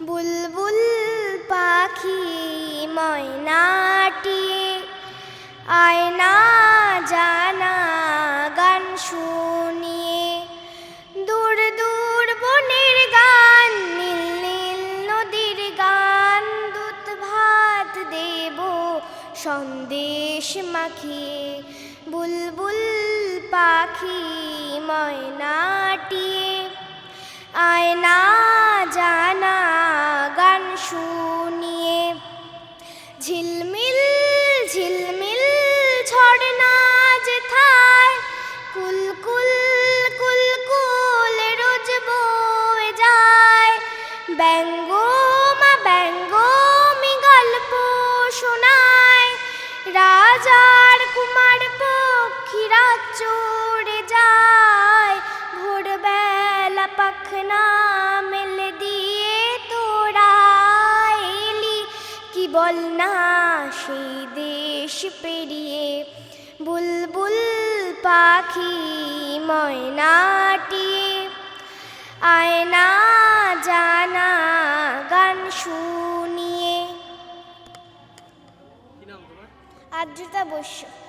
বুলবুল পাখি ময়নাটি আয়না জানা গান শুনিয়ে দূর দূর বনের গান, নীল নীল নদীর গান, দুধ ভাত দেব, সন্দেশ মাখিয়ে। বুলবুল পাখি ময়নাটিয়ে আয়না ঝিলমিল ঝিলমিল ঝর্ণা যেথায় কুলকুল কুলকুল রোজ বয়ে যায়। ব্যঙ্গ মা ব্যঙ্গ মি গল্প শোনায় রাজার কুমার পক্ষীরা চড়ে যায়। ভোরবেলা পাখনা বল না সেই দেশ পেরিয়ে। বুলবুল পাখি ময়নাটি আয়না জানা গান শুনিয়ে। আদ্রতা বৈশ্য।